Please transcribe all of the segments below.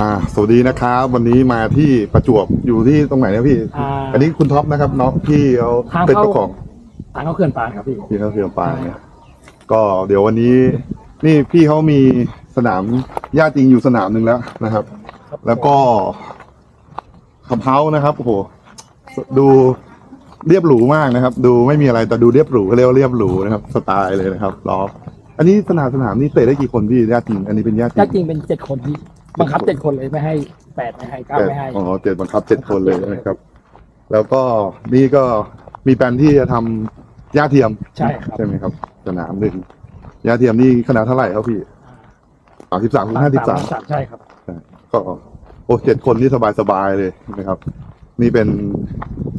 อ่าสวัสดีนะครับ วันนี้มาที่ประจวบอยู่ที่ตรงไหนนะพี่ อ่า อันนี้คุณท็อปนะครับน้องที่เขาทางเป็นเข้าเจ้าของทางเขาเขื่อนปานครับพี่ที่เขาเสียงปางเนี่ยก็เดี๋ยววันนี้ นี่พี่เขามีสนามหญ้าจริงอยู่สนามหนึ่งแล้วนะครับ แล้วก็ขับเฮาส์นะครับโอ้โหดูเรียบหรูมากนะครับ ดูไม่มีอะไรแต่ดูเรียบหรูเขาเรียกว่าเรียบหรูนะครับ สไตล์เลยนะครับล้ออันนี้สนามสนามนี่เตะได้กี่คนพี่หญ้าจริง อันนี้เป็นหญ้าจริญางติจริงเป็นเจ็ดคนพี่ บังคับเจ็ดคนเลยไม่ให้แปดไม่ให้เก้าเจ็ดไม่ให้อ๋อเจ็ดบังคับเจ็ดคนเลยนะครับ แล้วก็นี่ก็มีแผนที่จะทำหญ้าเทียมใช่ครับใช่ไหมครับ สนามหนึ่งหญ้าเทียมนี่ขนาดเท่าไหร่ครับพี่สามสิบสามห้าสิบสามสามใช่ครับก็โอ้เจ็ดคนนี่สบายสบายๆเลยนะครับ นี่เป็น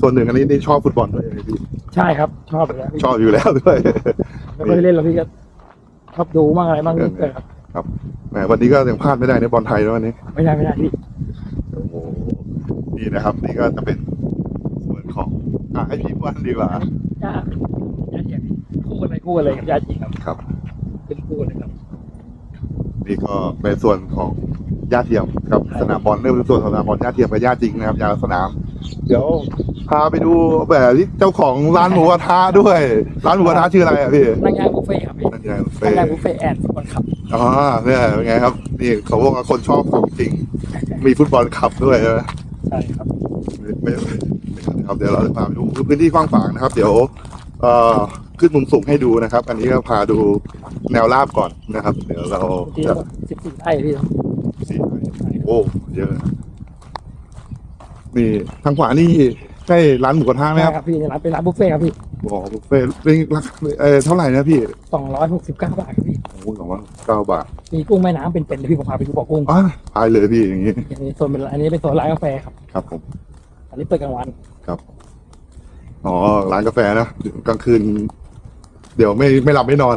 ส่วนหนึ่งอันนี้นี่ชอบฟุตบอลด้วยไหมพี่ใช่ครับ ชอบเลยพี่ชอบอยู่แล้วด้วยไม่ค่อยได้เล่นแล้วพี่ก็ชอบดูบ้างอะไรบ้างเออนี่เลยครับครับแห มวันนี้ก็ยังพลาดไม่ได้ในบอลไทยแล้ววันนี้ ไม่ได้ไม่ได้พี่โอ้โหนี่นะครับ นี่ก็จะเป็นส่วนของอะให้พี่วันดีกว่าญาติญาติจริงคู่กันเลยคู่กันเลยกับญาติจริงครับครับ เป็นคู่กันเลยครับ นี่ก็เป็นส่วนของญาติเทียมกับครับสนามบอลเริ่มเป็นส่วนของสนามบอลญาติเทียมกับญาติจริงนะครับยางสนาม เดี๋ยว พาไปดูแบบที่เจ้าของร้านหมูกระทะด้วย ร้านหมูกระทะชื่ออะไรอะพี่นั่งย่างบุฟเฟ่ต์ครับพี่นั่นไงเฟนั่งย่างบุฟเฟ่ต์แอนฟุตบอลครับอ๋อเนี่ยเป็นไงครับ นี่เขาบอกว่าคนชอบของจริง มีฟุตบอลขับด้วยใช่ไหมใช่ครับไม่ไม่ไม่ครับเดี๋ยวเราจะพาไปดูพื้นที่กว้างขวางนะครับ เดี๋ยว เอ่อขึ้นมุมสูงให้ดูนะครับ อันนี้ก็พาดูแนวราบก่อนนะครับ เดี๋ยวเราที่จะสิบสี่ไร่พี่สี่โอ้เยอะนี่ทางขวานี่ ใช่ร้านหมูกระทะไหมใช่ครับครับพี่ในร้านเป็นร้านบุฟเฟ่ต์ครับพี่บอกบุฟเฟ่ต์เป็นราคาเออเท่าไหร่นะพี่สองร้อยหกสิบเก้าบาทครับพี่โอ้สองร้อยเก้าบาทมีกุ้งแม่น้ำเป็นๆเลยพี่ผมพาไปดูบ่อกุ้งอะพายเลยพี่อย่างนี้อันนี้โซนเป็นอันนี้เป็นโซนร้านกาแฟครับครับผมอันนี้เปิดกลางวันอ๋อร้านกาแฟนะกลางคืน เดี๋ยวไม่ไม่หลับไม่นอน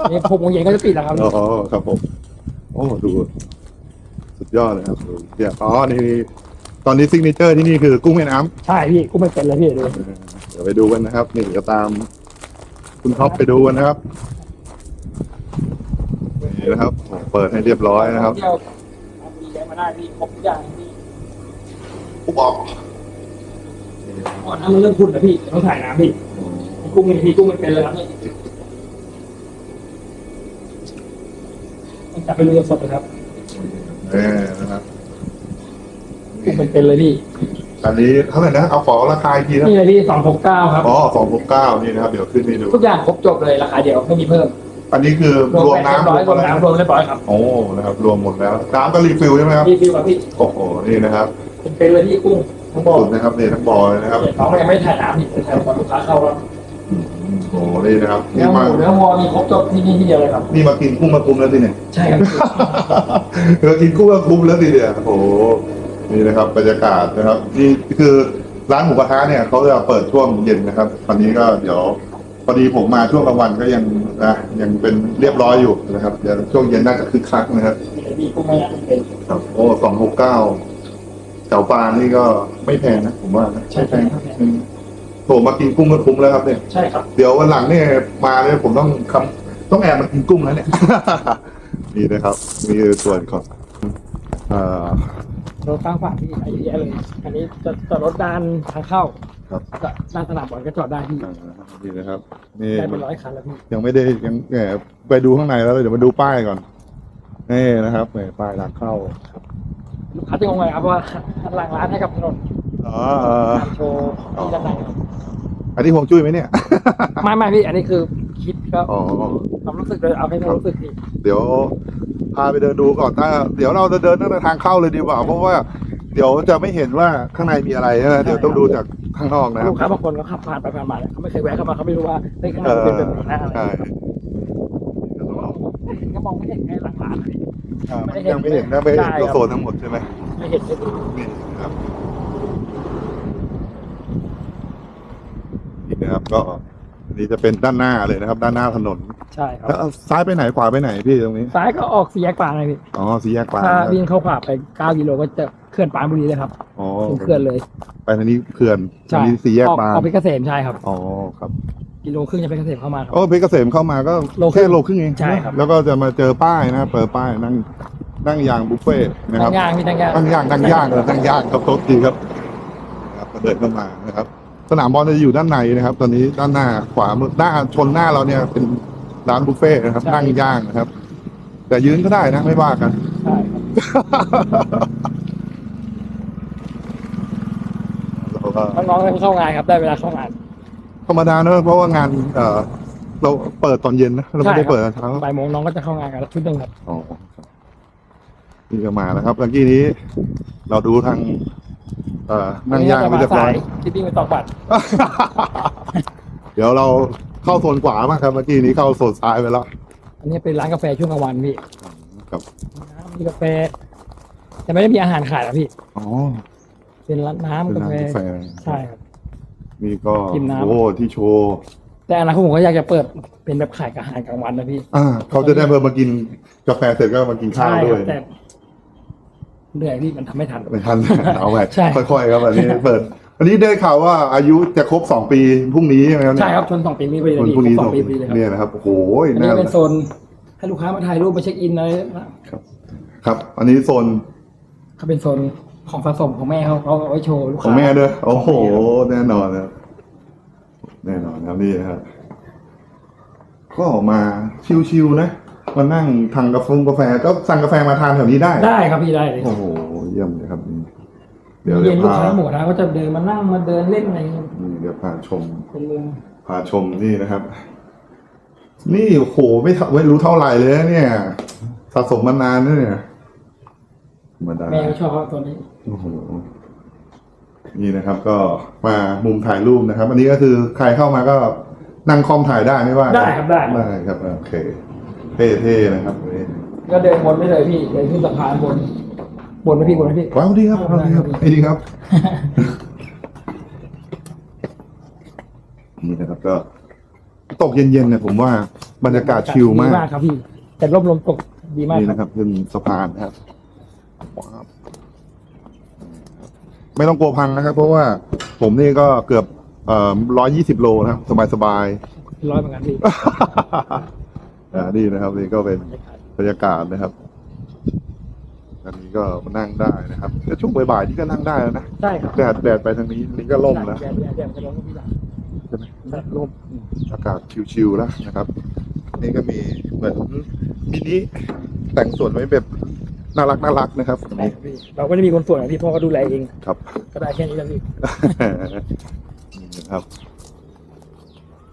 อันนี้หกโมงเย็นก็จะปิดแล้วครับอ๋อครับผมโอ้ดู สุดยอดเลยครับดูเดี๋ยวอ๋อนี่ ตอนนี้ซิกเนเจอร์ที่นี่คือกุ้งแม่น้ำใช่พี่กุ้งไม่เป็นเลยพี่ดูเดี๋ยวไปดูกันนะครับ นี่ก็ตาม คุณท็อปไปดูกันนะครับนี่นะครับผมเปิดให้เรียบร้อยนะครับ เที่ยวเอามีแกมาได้พี่ครบทุกอย่างพี่ผู้บอกก่อนหน้ามันเริ่มพุ่นแล้วพี่ต้องถ่ายน้ำพี่กุ้งไม่พี่กุ้งไม่เป็นเลยครับนี่ต้องจับไปเรือสดเลยครับ นี่นะครับ กุ้งเป็นเป็นเลยพี่อันนี้เท่าไหร่นะ เอาขอราคาอีกทีนะนี่เลยพี่สองหกเก้าครับ อ๋อสองหกเก้านี่นะครับ เดี๋ยวขึ้นให้ดู ทุกอย่างครบจบเลยราคาเดียวไม่มีเพิ่มอันนี้คือรวมแปดน้ำเรียบร้อยรวมอะไรน้ำรวมเรียบร้อยครับโอ้นะครับ รวมหมดแล้ว น้ำก็รีฟิลใช่ไหมครับพี่ฟิวครับพี่โอ้โห นี่นะครับ เป็นเป็นเลยพี่กุ้งทั้งบ่อสุดนะครับนี่ทั้งบอเลยนะครับเขายังไม่ได้ถ่ายน้ำอีกแต่ถ่ายตอนลูกค้าเข้าแล้วโอ้โหนี่นะครับเนื้นี่อหมามูเนื้อวัวมีครบจบที่นี่ที่เดียวเลยครับนี่มากินกุ้งมาคุ้มแล้วสิเนี่ยใช่ครับเรากินกุ้งก็คุ้มแล้วสิเนี่ยโอ้โห นี่นะครับบรรยากาศนะครับนี่คือร้านหมูกระทะเนี่ยเขาจะเปิดช่วงเย็นนะครับตอนนี้ก็เดี๋ยวพอดีผมมาช่วงกลางวันก็ยังนะยังเป็นเรียบร้อยอยู่นะครับเดี๋ยวช่วงเย็นน่าจะคึกคักนะครับมีกุ้งไม่เป็นครับโอ้สองหกเก้าเจ้าปลานี่ก็ไม่แพงนะผมว่านะไม่แพงนะอืมโถมากินกุ้งก็คุ้มแล้วครับเนี่ยใช่ครับเดี๋ยววันหลังเนี่ยมาเนี่ยผมต้องคำต้องแอบมากินกุ้งแล้วเนี่ยนี่นะครับนี่คือส่วนของ เอ่อรถข้างฝากที่ใช้เยอะแยะเลย อันนี้จะจอดรถด้านทางเข้าครับ ก็ด้านสนามบอลก็จอดได้ที่อ่านี่นะครับนี่ได้เป็นร้อยคันแล้วพี่ ยังไม่ได้ยังแหมไปดูข้างในแล้วเดี๋ยวมาดูป้ายก่อนนี่นะครับแหมป้ายทางเข้าลูกค้าจะงงเลยครับเพราะว่าหันหลังร้านให้กับถนนอ๋อเออการโชว์ที่ด้านในครับอันนี้ผมจุ้ยไหมเนี่ย ไม่ไม่พี่ อันนี้คือคิดก็อ๋อ ความรู้สึกเลยเอาให้ความรู้สึกพี่เดี๋ยว พาไปเดินดูก่อนถ้าเดี๋ยวเราจะเดินตั้งแต่ทางเข้าเลยดีกว่า เพราะว่าเดี๋ยวจะไม่เห็นว่าข้างในมีอะไรนะเดี๋ยวต้องดูจากข้างนอกนะครับลูกค้าบางคนก็ขับผ่านไปผ่านมาเนี่ยเขาไม่เคยแวะเข้ามาเขาไม่รู้ว่าในข้างในมันเป็นแบบไหนนะอะไรใช่ก็มองไม่เห็นแค่หลังร้านเลยอ่ามันยังไม่เห็นนะไม่เห็นใช่ครับตัวโซนทั้งหมดใช่ไหมไม่เห็นไม่ดูนี่นะครับนี่นะครับก็อันนี้จะเป็นด้านหน้าเลยนะครับ ด้านหน้าถนน ใช่ครับแล้วเอาซ้ายไปไหนขวาไปไหนพี่ตรงนี้ ซ้ายก็ออกสี่แยกปางเลยพี่ อ๋อสี่แยกกลางถ้านะครับวิ่งเข้าขวาไป9กิโลก็จะเขื่อนปรานบุรีเลยครับอ๋อถึงเขื่อนเลย ไปทางนี้เขื่อนทางนี้สี่แยกออกบางออกเพชรเกษมใช่ครับ อ๋อครับกิโลครึ่งจะเพชรเกษมเข้ามาครับ โอ้เพชรเกษมเข้ามาก็โลครึ่งแค่โลครึ่งเองใช่ครับ แล้วก็จะมาเจอป้ายนะครับเปิดป้ายนั่งนั่งยางบุฟเฟ่ต์นะครับนั่งย่างพี่นั่งย่างนั่งย่างนั่งย่างเออนั่งย่างครับโต๊ะทีครับนะครับก็เดินเข้ามานะครับ สนามบอลจะอยู่ด้านในนะครับ ตอนนี้ด้านหน้าขวามือหน้าชนหน้าเราเนี่ยเป็น ร้านบุฟเฟ่ต์นะครับนั่งย่างนะครับ แต่ยืนก็ได้นะไม่ว่ากัน ใช่ครับเราก็น้องๆเข้างานครับได้เวลาเข้างาน ธรรมดาเนอะเพราะว่างานเออเราเปิดตอนเย็นนะเราไม่ได้เปิดตอนเช้าบ่ายโมงน้องก็จะเข้างานกันชุดหนึ่งครับอ๋อครับนี่ก็มาแล้วครับเมื่อกี้นี้ เราดูทาง เอ่อนั่งย่างวัไม่นี้เรียบร้อย คิดดิ้งไปตอกบัตร เดี๋ยวเรา เข้าโซนขวามากครับเมื่อกี้นี้เข้าโซนซ้ายไปแล้วอันนี้เป็นร้านกาแฟช่วงกลางวันพี่ครับน้ำมีกาแฟ แต่ไม่ได้มีอาหารขายนะพี่ อ๋อ เป็นร้านน้ำเป็นการ้านแฟกาแฟใช่ครับนี่ก็กินน้ำโอ้ที่โชว์แต่อนาคตผมก็อยากจะเปิดเป็นแบบขายอาหารกลางวันนะพี่อ่าเขาจะได้เพิ่มมากินกาแฟเสร็จก็มากินข้าวใช่ด้ควยรับแต่เหนื่อยพี่มันทำไม่ทันไม่ทันเอาไปใช่ค่อยๆครับอันนี้เปิด อันนี้ได้ข่าวว่าอายุจะครบสองปีพรุ่งนี้ใช่ไหมครับเนี่ยใช่ครับชนสองปีนี้พอดีวันพี่พรุ่งนี้สองปีพอดีเลยครับเนี่ยนะครับโอ้โหอันนี้น่าเป็นโซนให้ลูกค้ามาถ่ายรูปมาเช็คอินอะไรนะครับ อันนี้โซนเขาเป็นโซนของสะสมของแม่เขาเขาเอาไว้โชว์ลูกขค้าองแม่ด้วยโอ้โห แน่นอนนะครับแน่นอนครับนี่นะครับก็มาชิวๆนะมานั่งทางกาแฟกาแฟก็สั่งกาแฟมาทานแถวนี้ได้ ได้ครับพี่ได้เลย โอ้โห เยี่ยมเลยครับนี่ เดี๋ยวเย็เดี๋ยนวลูกพาค้าหมดนะก็จะเดินมานั่งมาเดินเล่นอะไรอย่างเงี้ยนี่เดี๋ยวพาชม เป็นเมืองพาชมนี่นะครับ นี่โอ้โหไม่เท่าไม่รู้เท่าไหร่เลยนะเนี่ย สะสมมานานนะเนี่ยธรรมดา แม่ก็ชอบตัวนี้ โอ้โหนี่นะครับก็มามุมถ่ายรูปนะครับ อันนี้ก็คือใครเข้ามาก็นั่งคอมถ่ายได้ไม่ว่าได้ครับได้ ได้ครับโอเค เท่ๆนะครับนี่ก็เดินวนไปเลยพี่เดินขึ้นสะพานบน บนไหมพี่บนไหมพี่ ว้าวดีครับว้าวดีครับได้ดีครับ นี่นะครับก็ ตกเย็นๆเนี่ยผมว่าบรรยากาศชิลมาก ดีมากครับพี่ แต่ร่มลมตกดีมากนี่คนะรับครับขึ้นสะพานนะครับว้าวไม่ต้องกลัวพังนะครับ เพราะว่าผมนี่ก็เกือบเอ่อร้อยยี่สิบโลนะครับ สบายร้อยเหมือนกันพี่ๆ อ่านี่นะครับนี่ก็เป็นบรรยากาศนะครับอันนี้ ก็มานั่งได้นะครับแต่ช่วงบ่ายๆนี่ก็นั่งได้แล้วนะใช่ครับแดดแดดไปทางนี้อันนี้ก็ล่มแล้วแดดแดดแดดจะลงก็พี่หลังใช่ไหมแดดร่มอากาศชิวๆแล้วนะครับ นี่ก็มีเหมือนมินิแต่งส่วนไว้แบบน่ารักน่ารักนะครับใช่ครับพี่เราก็จะมีคนส่วนของพี่พ่อก็ดูแลเองครับ ก็ได้แค่นี้แล้วพี่นี่นะครับ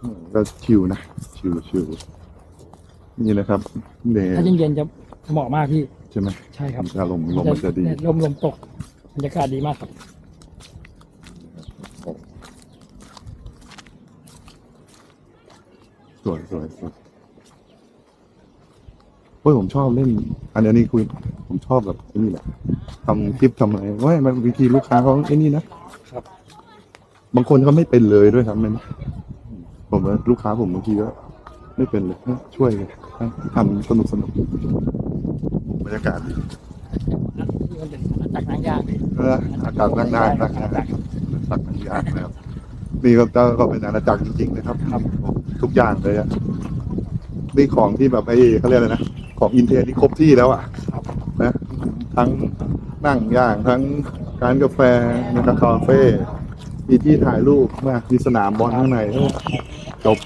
อืมก็ชิวนะชิวชิวนี่นะครับเนี่ยถ้าเย็นๆจะเหมาะมากพี่ ใช่ไหมใช่ครับอารมณ์ลมมันจะดีแดลมลมตกบรรยากาศดีมากครับสวยสวยสวยเฮ้ยผมชอบเล่น อันนี้คุยผมชอบแบบไอ้นี่แหละทำคลิปทำอะไรว่ามันวิธีลูกค้าเขาไอ้นี่นะครับ บางคนเขาไม่เป็นเลยด้วยครับมันผมว่าลูกค้าผมบางทีก็ ไม่เป็นเลยช่วยเลยทำสนุกสนุกบรรยากาศดีนี่มันเป็นอาณาจักรนางยางพี่เอออากาศนั่งได้นั่งได้ตักนั่งยากนะครับนี่ก็ก็ก็เป็นอาณาจักรจริงๆนะครับครับทุกอย่างเลยอะนี่ของที่แบบไอ้เขาเรียกอะไรนะของอินเทอร์นี่ครบที่แล้วอะนะทั้งนั่งย่างทั้งร้านกาแฟนะครับคาเฟ่มีที่ถ่ายรูปมากมีสนามบอลข้างในจบ